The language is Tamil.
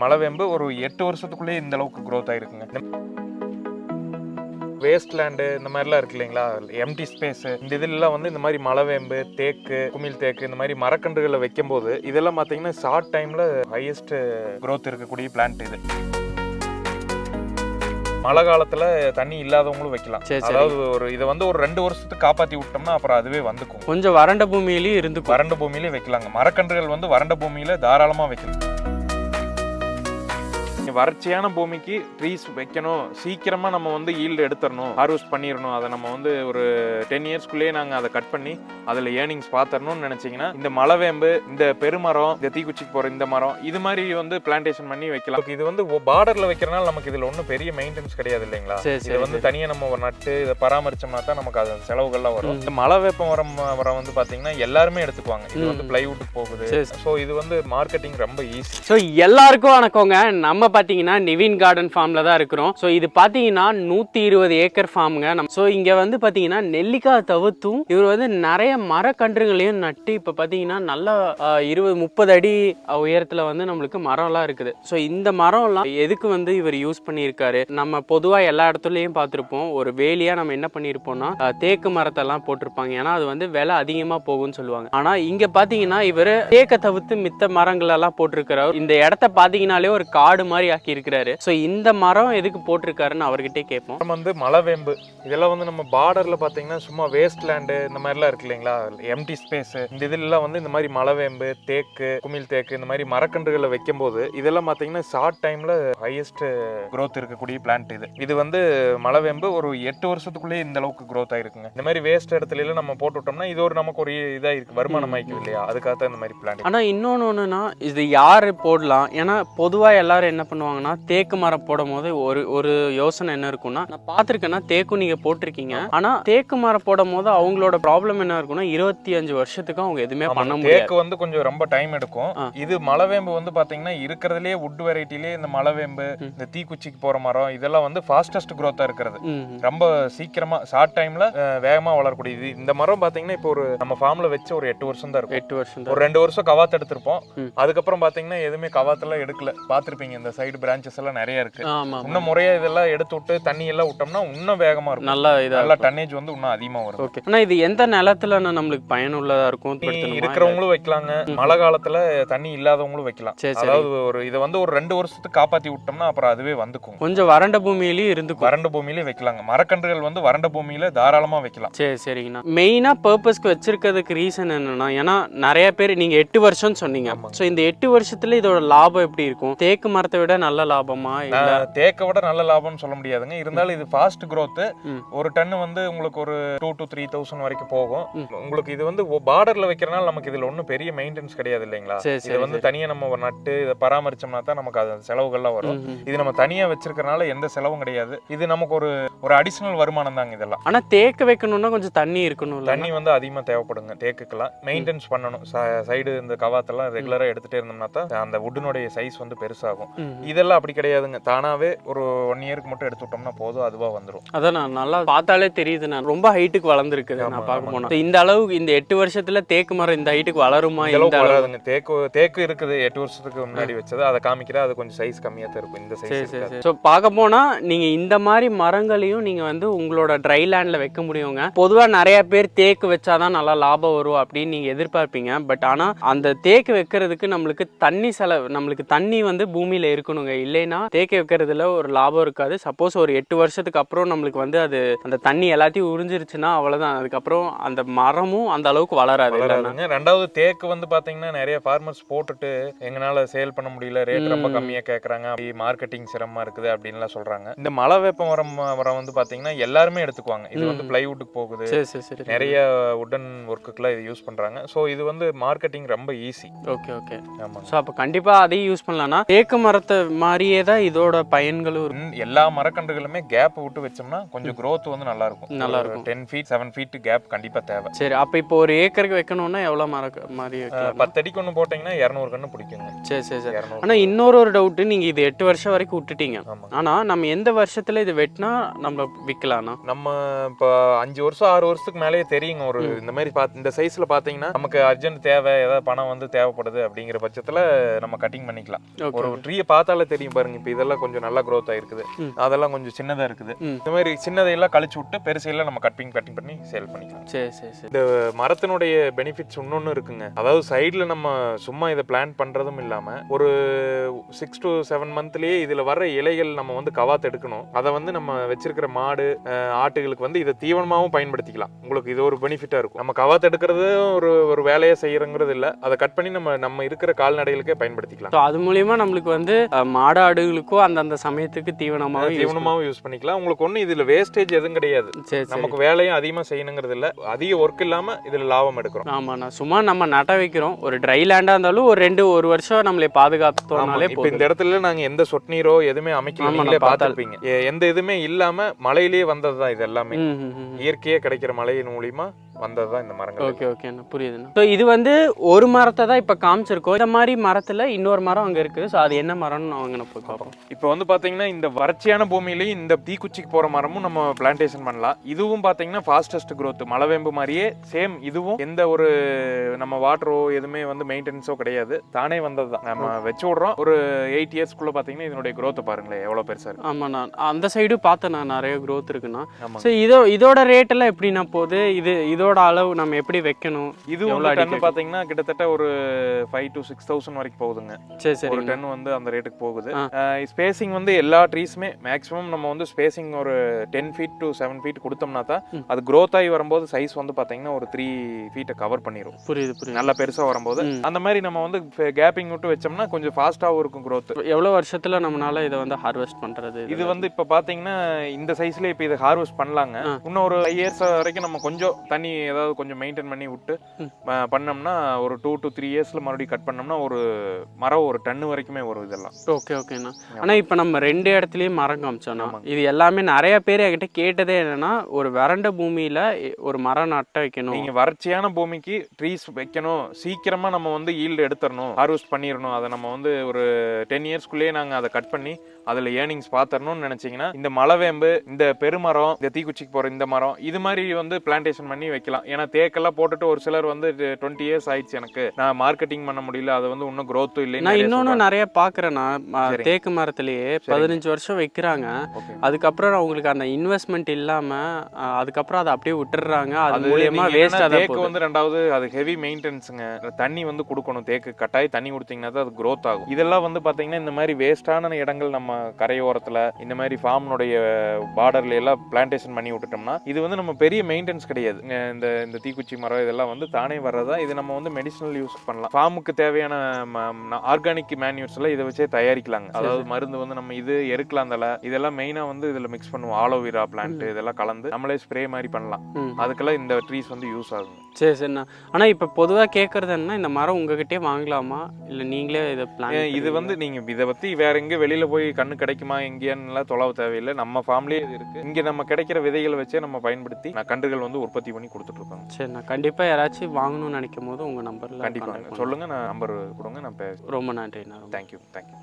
மலைவேம்பு ஒரு எட்டு வருஷத்துக்குள்ளேயே இந்த அளவுக்கு growth ஆயிருக்குங்க. வேஸ்ட் லேண்டு இந்த மாதிரிலாம் இருக்கு இல்லைங்களா? எம்டி ஸ்பேஸ் இந்த இதுலலாம் வந்து இந்த மாதிரி மலைவேம்பு தேக்கு குமிழ் தேக்கு இந்த மாதிரி மரக்கன்றுகளை வைக்கும்போது இதெல்லாம் பார்த்தீங்கன்னா ஷார்ட் டைம்ல ஹையஸ்ட் growth இருக்கக்கூடிய பிளான்ட் இது. மழை காலத்துல தண்ணி இல்லாதவங்களும் வைக்கலாம். அதாவது ஒரு இதை வந்து ஒரு ரெண்டு வருஷத்துக்கு காப்பாத்தி விட்டோம்னா அப்புறம் அதுவே வந்துக்கும். கொஞ்சம் வறண்ட பூமியிலயும் இருந்துக்கும். வறண்ட பூமியிலே வைக்கலாங்க. மரக்கன்றுகள் வந்து வறண்ட பூமியில தாராளமா வைக்கலாம். வறட்சியான பூமிக்கு ட்ரீஸ் வைக்கணும். சீக்கிரமா நம்ம வந்து ஈல்டு எடுத்துடணும் ஹார்வெஸ்ட் பண்ணிடணும் அதை நம்ம வந்து ஒரு டென் இயர்ஸ்க்குள்ளேயே நாங்க அதை கட் பண்ணி அதுல ஏர்னிங்ஸ் பாத்தரணும்னு நினைச்சீங்கன்னா இந்த மலைவேம்பு இந்த பெருமரம் இந்த தீக்குச்சிக்கு போற இந்த மரம் இது மாதிரி வந்து பிளான்டேஷன் பண்ணி வைக்கலாம். இது வந்து பார்டர்ல வைக்கிறனால நமக்கு இதுல ஒன்றும் பெரிய மெயின்டெனன்ஸ் கிடையாது இல்லைங்களா? சரி இதை வந்து தனியா நம்ம ஒரு நட்டு இதை பராமரிச்சோம்னா தான் நமக்கு அது செலவுகள்லாம் வரும். இந்த மலை வேப்ப மரம் மரம் வந்து பாத்தீங்கன்னா எல்லாருமே எடுத்துக்குவாங்க. இது வந்து. பிளைவுட் போகுது. ஸோ இது வந்து மார்க்கெட்டிங் ரொம்ப ஈஸி ஸோ எல்லாருக்கும் வணக்கங்க. நம்ம பார்த்தீங்கன்னா நிவின் கார்டன் ஃபார்ம்ல தான் இருக்கிறோம். ஸோ இது பார்த்தீங்கன்னா நூற்றி இருபது ஏக்கர் ஃபார்முங்க நம்ம ஸோ இங்கே வந்து பார்த்தீங்கன்னா நெல்லிக்காய் தவிர்த்தும் இவர் வந்து நிறைய மரக்கன்றுகளையும் நட்டு இப்போ பார்த்தீங்கன்னா நல்லா இருபது முப்பது அடி உயரத்தில் வந்து நம்மளுக்கு மரம்லாம் இருக்குது. ஸோ இந்த மரம்லாம் எதுக்கு வந்து இவர் யூஸ் பண்ணியிருக்காரு? நம்ம பொதுவாக எல்லா இடத்துலையும் பார்த்துருப்போம். ஒரு வேலியாக நம்ம என்ன பண்ணியிருப்போம்னா தேக்கு மரத்தெல்லாம் போட்டிருப்பாங்க. ஏன்னா அது வந்து விலை அதிகமாக போகும்னு சொல்லுவாங்க. ஆனால் இங்கே பார்த்தீங்கன்னா இவர் தேக்க தவிர்த்து மித்த மரங்கள் எல்லாம் போட்டிருக்கிறார். இந்த இடத்த பார்த்தீங்கன்னாலே ஒரு காடு மாதிரி ஆக்கி இருக்கிறாரு. ஸோ இந்த மரம் எதுக்கு போட்டிருக்காருன்னு அவர்கிட்டே கேட்போம். அப்புறம் வந்து மலைவேம்பு. இதெல்லாம் வந்து நம்ம பார்டர்ல பாத்தீங்கன்னா சும்மா வேஸ்ட் லேண்டு இந்த மாதிரிலாம் இருக்கு இல்லைங்களா? எம்டி ஸ்பேஸ் இந்த இதுலலாம் வந்து இந்த மாதிரி மலைவேம்பு தேக்கு குமிழ் தேக்கு இந்த மாதிரி மரக்கன்றுகளை வைக்கும்போது இதெல்லாம் பாத்தீங்கன்னா ஷார்ட் டைம்ல ஹையஸ்ட் growth இருக்கக்கூடிய பிளான்ட் இது. இது வந்து மலைவேம்பு ஒரு எட்டு வருஷத்துக்குள்ளேயே இந்த அளவுக்கு growth ஆயிருக்குங்க. இந்த மாதிரி வேஸ்ட் இடத்துல நம்ம போட்டு விட்டோம்னா இது ஒரு நமக்கு ஒரு இதா இருக்கு வருமானம் ஆயிக்கும் இல்லையா? அதுக்காக தான் இந்த மாதிரி பிளான்ட் ஆனால் இன்னொன்று ஒன்றுனா இது யார் போடலாம்? ஏன்னா பொதுவாக எல்லாரும் என்ன பண்ணுவாங்கன்னா தேக்கு மரம் போடும் போது ஒரு ஒரு யோசனை என்ன இருக்கும்னா நான் பார்த்துருக்கேன்னா தேக்கும் நீங்கள் போட்டிருக்கீங்க. ஆனால் தேக்கு மரம் போடும் போது அவங்களோட ப்ராப்ளம் என்ன இருக்கும்னா இருபத்தி அஞ்சு வருஷத்துக்கு அவங்க எதுவுமே பண்ண முடியாது. தேக்கு வந்து கொஞ்சம் ரொம்ப டைம் எடுக்கும். இது மலைவேம்பு வந்து பாத்தீங்கன்னா இருக்கிறதுலயே வுட் வெரைட்டிலே இந்த மலைவேம்பு. இந்த தீக்குச்சிக்கு போற மரம் இதெல்லாம் வந்து ஃபாஸ்டஸ்ட் growth-ஆ இருக்கிறது. ரொம்ப சீக்கிரமா ஷார்ட் டைம்ல வேகமா வளரக்கூடியது. இந்த மரம் பாத்தீங்கன்னா இப்போ ஒரு நம்ம ஃபார்ம்ல வச்சு ஒரு எட்டு வருஷம் தான் இருக்கும். எட்டு வருஷம் ஒரு ரெண்டு வருஷம் கவாத்து எடுத்திருப்போம். அதுக்கப்புறம் பாத்தீங்கன்னா எதுவுமே கவாத்தெல்லாம் எடுக்கல. பாத்திருப்பீங்க இந்த சைடு பிரான்ச்சஸ் எல்லாம் நிறைய இருக்கு. இன்னும் முறையா இதெல்லாம் எடுத்து விட்டு தண்ணி எல்லாம் விட்டோம்னா இன்னும் வேகமா இருக்கும். நல்லா இதாக நல்லா டன்னேஜ் வந்து இன்னும் அதிகமா வரும். ஓகே ஆனா இது எந்த நிலத்துல நம்மளுக்கு பயனுள்ளதா இருக்கும்? இருக்கிறவங்களும் வைக்கலாங்க. மழை காலத்துல தண்ணி இல்லாதவங்களும் வைக்கலாம். சரி சரி. அதாவது ஒரு இதை வந்து ஒரு ரெண்டு வருஷத்துக்கு காப்பாத்தி விட்டோம்னா அப்புறம் அதுவே வந்துக்கும். கொஞ்சம் வறண்ட பூமியிலயும் இருந்துக்கும். வறண்ட பூமியிலே வைக்கலாங்க. மரக்கன்றுகள் வந்து வறண்ட பூமியில தாராளமா வைக்கலாம். சரி சரிங்கண்ணா. மெயினா பர்பஸ்க்கு வச்சிருக்கிறதுக்கு ரீசன் என்னன்னா ஏன்னா நிறைய பேர் நீங்க எட்டு வருஷம் சொன்னீங்க. சோ இந்த எட்டு வருஷத்துல இதோட லாபம் எப்படி இருக்கும்? தேக்கு மரத்தை விட நல்ல லாபமா இல்ல? தேக்க விட நல்ல லாபம்னு சொல்ல முடியாதுங்க. இருந்தாலும் இது ஃபாஸ்ட் growth. ம். ஒரு டன் வந்து உங்களுக்கு ஒரு டூ டு த்ரீ தௌசண்ட் வரைக்கும் போகும். உங்களுக்கு இது வந்து பார்டர்ல வைக்கிறனால நமக்கு இதுல ஒன்றும் பெரிய மெயின்டெனன்ஸ் கிடையாது இல்லைங்களா? இது வந்து தனியா நம்ம ஒரு நட்டு இதை பராமரிச்சோம்னா தான் நமக்கு அது செலவுகள்லாம் வரும். இது நம்ம தனியா வச்சிருக்கறனால எந்த செலவும் கிடையாது. இது நமக்கு ஒரு ஒரு அடிஷனல் வருமானம் தாங்க இதெல்லாம். ஆனா தேக்க வைக்கணும்னா கொஞ்சம் தண்ணி இருக்கணும்ல? தண்ணி வந்து அதிகமா தேவைப்படுங்க. தேக்குக்கெல்லாம். மெயின்டெனன்ஸ் பண்ணணும். சைடு இந்த கவாத்தெல்லாம் ரெகுலரா எடுத்துட்டே இருந்தோம்னா தான் அந்த வுட்டினுடைய சைஸ் வந்து பெருசாகும். இதெல்லாம் அப்படி கிடையாதுங்க. தானாவே ஒரு ஒன் இயருக்கு மட்டும் எடுத்து விட்டோம்னா போதும் அதுவா வந்துரும். அதான் நான் நல்லா பார்த்தாலே தெரியுது நான் ரொம்ப ஹைட்டுக்கு வளர்ந்துருக்குது நான் பார்க்க ஆமா. போனா. So, இந்த அளவுக்கு இந்த எட்டு வருஷத்துல தேக்கு மரம் இந்த ஹைட்டுக்கு வளருமா? இந்த வராதுங்க தேக்கு தேக்கு இருக்குது எட்டு வருஷத்துக்கு முன்னாடி வச்சது. அதை காமிக்கிறா அது கொஞ்சம் சைஸ் கம்மியா தான் இருக்கும். இந்த சைஸ் சரி ஸோ பார்க்க போனா நீங்க இந்த மாதிரி மரங்களையும் நீங்க வந்து உங்களோட ட்ரை லேண்ட்ல வைக்க முடியுங்க. பொதுவா நிறைய பேர் தேக்கு வச்சாதான் நல்லா லாபம் வரும் அப்படின்னு நீங்க எதிர்பார்ப்பீங்க. பட் ஆனா அந்த தேக்கு வைக்கிறதுக்கு நம்மளுக்கு தண்ணி செலவு நம்மளுக்கு தண்ணி வந்து பூமியில இருக்கணுங்க. இல்லைன்னா தேக்கு வைக்கிறதுல ஒரு லாபம் இருக்காது. சப்போஸ் ஒரு எட்டு வருஷத்துக்கு அப்புறம் நம்மளுக்கு வந்து அது அந்த தண்ணி எல்லாத்தையும் உறிஞ்சிருச்சுன்னா அவ்வளவுதான். அதுக்கப்புறம் அந்த மரமும் அந்த அளவுக்கு வளராது. ரெண்டாவது தேக்கு வந்து பாத்தீங்கன்னா நிறைய ஃபார்மர்ஸ் போட்டுட்டு எங்கனால சேல் பண்ண முடியல. ரேட் ரொம்ப ம். கம்மியா கேக்குறாங்க. அப்படி மார்க்கெட்டிங் சிரமமா இருக்குது அப்படின்லாம் சொல்றாங்க. இந்த மலை வேப்ப மரம் மரம் வந்து பாத்தீங்கன்னா எல்லாருமே எடுத்துக்குவாங்க. இது வந்து. பிளைவுட்டுக்கு போகுது. நிறைய உடன் ஒர்க்குக்கெல்லாம் இது யூஸ் பண்றாங்க. ஸோ இது வந்து மார்க்கெட்டிங் ரொம்ப ஈஸி ஓகே ஓகே ஆமாங்க. ஸோ அப்போ கண்டிப்பாக அதையும் யூஸ் பண்ணலாம்னா தேக்கு மரத்தை மாதிரியே தான் இதோட பயன்களும் இருக்கும் எல்லா மரக்கன்றுகளுமே கேப் விட்டு வச்சோம்னா கொஞ்சம் growth வந்து நல்லா இருக்கும் நல்லா இருக்கும். Ten feet seven feet gap கண்டிப்பா தேவை. சரி அப்போ இப்போ ஒரு ஏக்கருக்கு வைக்கணும்னா எவ்வளோ மர மாதிரி பத்து அடிக்கு ஒன்று போட்டீங்கன்னா இரநூறு கன்று பிடிக்குங்க. சரி சரி சரி. ஆனால் இன்னொரு ஒரு டவுட்டு நீங்கள் இது எட்டு வருஷம் வரைக்கும் விட்டுட்டீங்க. ஆனால் நம்ம எந்த வருஷத்தில் இது வெட்டினா நம்ம விற்கலாம்னா நம்ம இப்போ அஞ்சு வருஷம் ஆறு வருஷத்துக்கு மேலேயே தெரியுங்க. ஒரு இந்த மாதிரி பார்த்து இந்த சைஸ்ல பாத்தீங்கன்னா நமக்கு அர்ஜென்ட் தேவை ஏதாவது பணம் வந்து தேவைப்படுது அப்படிங்கிற பட்சத்துல நம்ம கட்டிங் பண்ணிக்கலாம். ஒரு ட்ரீயை பார்த்து பார்த்தாலே தெரியும் பாருங்க இப்போ இதெல்லாம் கொஞ்சம் நல்லா growth ஆயிருக்குது. அதெல்லாம் கொஞ்சம் சின்னதா இருக்குது. இந்த மாதிரி சின்னதையெல்லாம் கழிச்சு விட்டு பெருசையெல்லாம் நம்ம கட்டிங் கட்டிங் பண்ணி சேல் பண்ணிக்கலாம். சரி சரி சரி இந்த மரத்தினுடைய பெனிஃபிட்ஸ் இன்னொன்று இருக்குங்க. அதாவது சைடில் நம்ம சும்மா இதை பிளான் பண்ணுறதும் இல்லாமல் ஒரு சிக்ஸ் டு செவன் மந்த்லேயே இதில் வர்ற இலைகள் நம்ம வந்து கவாத்து எடுக்கணும். அதை வந்து நம்ம வச்சிருக்கிற மாடு ஆட்டுகளுக்கு வந்து இதை தீவனமாகவும் பயன்படுத்திக்கலாம். உங்களுக்கு இது ஒரு பெனிஃபிட்டாக இருக்கும். நம்ம கவாத்து எடுக்கிறது ஒரு ஒரு வேலையை செய்யறங்கிறது இல்லை. அதை கட் பண்ணி நம்ம நம்ம இருக்கிற கால்நடைகளுக்கே பயன்படுத்திக்கலாம். அது மூலியமா நம்மளுக்கு வந்து மாடு ஆடுகளுக்கும் அந்தந்த சமயத்துக்கு தீவனமாக தீவனமாகவும் யூஸ் பண்ணிக்கலாம். உங்களுக்கு ஒன்றும் இதில் வேஸ்டேஜ் எதுவும் கிடையாது. நமக்கு வேலையும் அதிகமாக செய்யணுங்கிறது இல்லை. அதிக ஒர்க் இல்லாமல் இதில் லாபம் எடுக்கிறோம். ஆமாண்ணா சும்மா நம்ம நட்ட வைக்கிறோம். ஒரு ட்ரை லேண்டா இருந்தாலும் ஒரு ரெண்டு ஒரு வருஷம் நம்மளை பாதுகாத்தோம்னாலே இப்போ இந்த இடத்துல நாங்க எந்த சொட்டு நீரோ எதுவுமே அமைக்கல. ஆமா, நீங்களே நான் பார்த்தால். பார்த்திருப்பீங்க. எந்த இதுவுமே இல்லாம மலையிலேயே வந்ததுதான் இது எல்லாமே. இயற்கையே கிடைக்கிற மலையின் மூலியமா வந்ததுதான் இந்த மரங்கள் ஓகே ஓகேண்ணா புரியுதுண்ணா. ஸோ இது வந்து ஒரு மரத்தை தான் இப்போ காமிச்சிருக்கோம். இந்த மாதிரி மரத்தில் இன்னொரு மரம் அங்கே இருக்குது. ஸோ அது என்ன மரம்னு அவங்க போய் பார்ப்போம். இப்போ வந்து பாத்தீங்கன்னா இந்த வறட்சியான பூமியிலயும் இந்த தீக்குச்சிக்கு போற மரமும் நம்ம பிளான்டேஷன் பண்ணலாம். இதுவும் பாத்தீங்கன்னா ஃபாஸ்டஸ்ட் growth. மலவேம்பு மாதிரியே சேம் இதுவும். எந்த ஒரு நம்ம வாட்டரோ எதுவுமே வந்து மெயின்டெனன்ஸோ கிடையாது. தானே வந்ததுதான். நம்ம வச்சு விடுறோம். ஒரு எயிட் இயர்ஸ்க்குள்ள பாத்தீங்கன்னா இதனுடைய growth பாருங்களேன் எவ்வளவு பெருசா இருக்கு. ஆமாண்ணா. அந்த சைடு பார்த்தேன் நான் நிறைய growth இருக்குண்ணா. ஸோ இதோ இதோட ரேட் எல்லாம் எப்படிண்ணா போகுது? இது இதோட அளவு நம்ம எப்படி வைக்கணும்? இது அடி டன் பாத்தீங்கன்னா கிட்டத்தட்ட ஒரு ஃபைவ் டு சிக்ஸ் தௌசண்ட் வரைக்கும் போகுதுங்க. சரி ஒரு சரி டன் வந்து அந்த ரேட்டுக்கு போகுது. ஸ்பேசிங் வந்து எல்லா ட்ரீஸுமே மேக்ஸிமம் நம்ம வந்து ஸ்பேசிங் ஒரு ten feet to seven feet கொடுத்தோம்னா தான். அது growth ஆகி வரும்போது சைஸ் வந்து பாத்தீங்கன்னா ஒரு த்ரீ ஃபீட்டை கவர் பண்ணிரும். புரியுது புரியுது. நல்லா பெருசா வரும்போது. அந்த மாதிரி நம்ம வந்து கேப்பிங் விட்டு வச்சோம்னா கொஞ்சம் ஃபாஸ்ட்டாகவும் இருக்கும் growth. எவ்வளோ வருஷத்தில் நம்மளால இதை வந்து ஹார்வெஸ்ட் பண்ணுறது இது வந்து இப்போ பார்த்தீங்கன்னா இந்த சைஸ்ல இப்போ இதை ஹார்வெஸ்ட் பண்ணலாங்க. இன்னும் ஒரு இயர்ஸ் வரைக்கும் நம்ம கொஞ்சம் தண்ணி ஏதாவது கொஞ்சம் மெயின்டைன் பண்ணி விட்டு பண்ணோம்னா ஒரு டூ டு த்ரீ இயர்ஸ்ல மறுபடியும் கட் பண்ணோம்னா ஒரு மரம் ஒரு டன்னு வரைக்குமே வரும் இதெல்லாம். ஓகே ஓகேண்ணா. ஆனால் இப்போ நம்ம ரெண்டு இடத்துலையும் மரம் காமிச்சோண்ணா ஆமாங்க. இது எல்லாமே நிறைய பேர் என்கிட்ட கேட்டதே என்னன்னா ஒரு வறண்ட பூமியில ஒரு மரம் நட்ட வைக்கணும். நீங்க வறட்சியான பூமிக்கு ட்ரீஸ் வைக்கணும். சீக்கிரமா நம்ம வந்து ஈல்டு எடுத்துடணும். ஹார்வெஸ்ட் பண்ணிடணும். அதை நம்ம வந்து ஒரு டென் இயர்ஸ்க்குள்ளேயே நாங்க அதை கட் பண்ணி அதுல ஏர்னிங்ஸ் பாத்தரணும்னு நினைச்சீங்கன்னா இந்த மலவேம்பு இந்த பெருமரம் இந்த தீக்குச்சிக்கு போற இந்த மரம் இது மாதிரி வந்து பிளான்டேஷன் பண்ணி வைக்கலாம் ஏன்னா தேக்கெல்லாம் போட்டுட்டு ஒரு சிலர் வந்து டுவெண்ட்டி இயர்ஸ் ஆயிடுச்சு எனக்கு. நான் மார்க்கெட்டிங் பண்ண முடியல. அது வந்து இன்னும் growth நான் இல்லைன்னு இன்னொன்னு நிறைய சரிங்க. தேக்கு மரத்திலேயே பதினஞ்சு வருஷம் வைக்கிறாங்க. அதுக்கப்புறம் அவங்களுக்கு அந்த இன்வெஸ்ட்மெண்ட் இல்லாம அஹ், அதுக்கப்புறம் அதை அப்படியே விட்டுடுறாங்க. அது மூலியமா வேஸ்டா தேக்கு வந்து ரெண்டாவது அது ஹெவி மெயின்டெனன்ஸுங்க தண்ணி வந்து கொடுக்கணும். தேக்கு கட்டாயம் தண்ணி கொடுத்தீங்கன்னா தான் அது growth ஆகும். இதெல்லாம் வந்து பாத்தீங்கன்னா இந்த மாதிரி வேஸ்டான இடங்கள் நம்ம கரையோரத்துல இந்த மாதிரி ஃபார்ம்னுடைய பார்டர்ல எல்லாம் பிளான்டேஷன் பண்ணி விட்டுட்டோம்னா இது வந்து நம்ம பெரிய மெயின்டெனன்ஸ் கிடையாது. இந்த இந்த தீக்குச்சி மரம் இதெல்லாம் வந்து தானே வர்றதா? இது நம்ம வந்து மெடிசனல் யூஸ் பண்ணலாம். ஃபார்முக்கு தேவையான ஆர்கானிக் மேன்யூர்ஸ் எல்லாம் இதை வச்சே தயாரிக்கலாங்க. அதாவது மருந்து வந்து நம்ம இது எருக்கலாம் தலை இதெல்லாம் மெயினா வந்து இதுல மிக்ஸ் பண்ணுவோம். ஆலோவேரா பிளான்ட் இதெல்லாம் கலந்து நம்மளே ஸ்ப்ரே மாதிரி பண்ணலாம். அதுக்கெல்லாம் இந்த ட்ரீஸ் வந்து யூஸ் ஆகும் சரி சரிண்ணா. ஆனா இப்ப பொதுவா கேக்குறது என்ன இந்த மரம் உங்ககிட்டயே வாங்கலாமா? இல்ல நீங்களே இதை பிளான் இது வந்து நீங்க இதை பத்தி வேற எங்க வெளியில போய் கண்ணு கிடைக்குமா எங்கேயான்னு தொலைவு தேவையில்லை. நம்ம ஃபார்ம்லயே இது இருக்கு. இங்க நம்ம கிடைக்கிற விதைகளை வச்சே நம்ம பயன்படுத்தி நான் கன்றுகள் வந்து உற்பத்தி பண்ணி கொடுத்துட்டு இருக்கோம் சரிண்ணா கண்டிப்பா யாராச்சும் வாங்கணும்னு நினைக்கும் போது உங்க நம்பர்ல கண்டிப்பா. சொல்லுங்க நான் நம்பர் கொடுங்க நான் ரொம்ப நன்றிண்ணா தேங்க்யூ தேங்க்யூ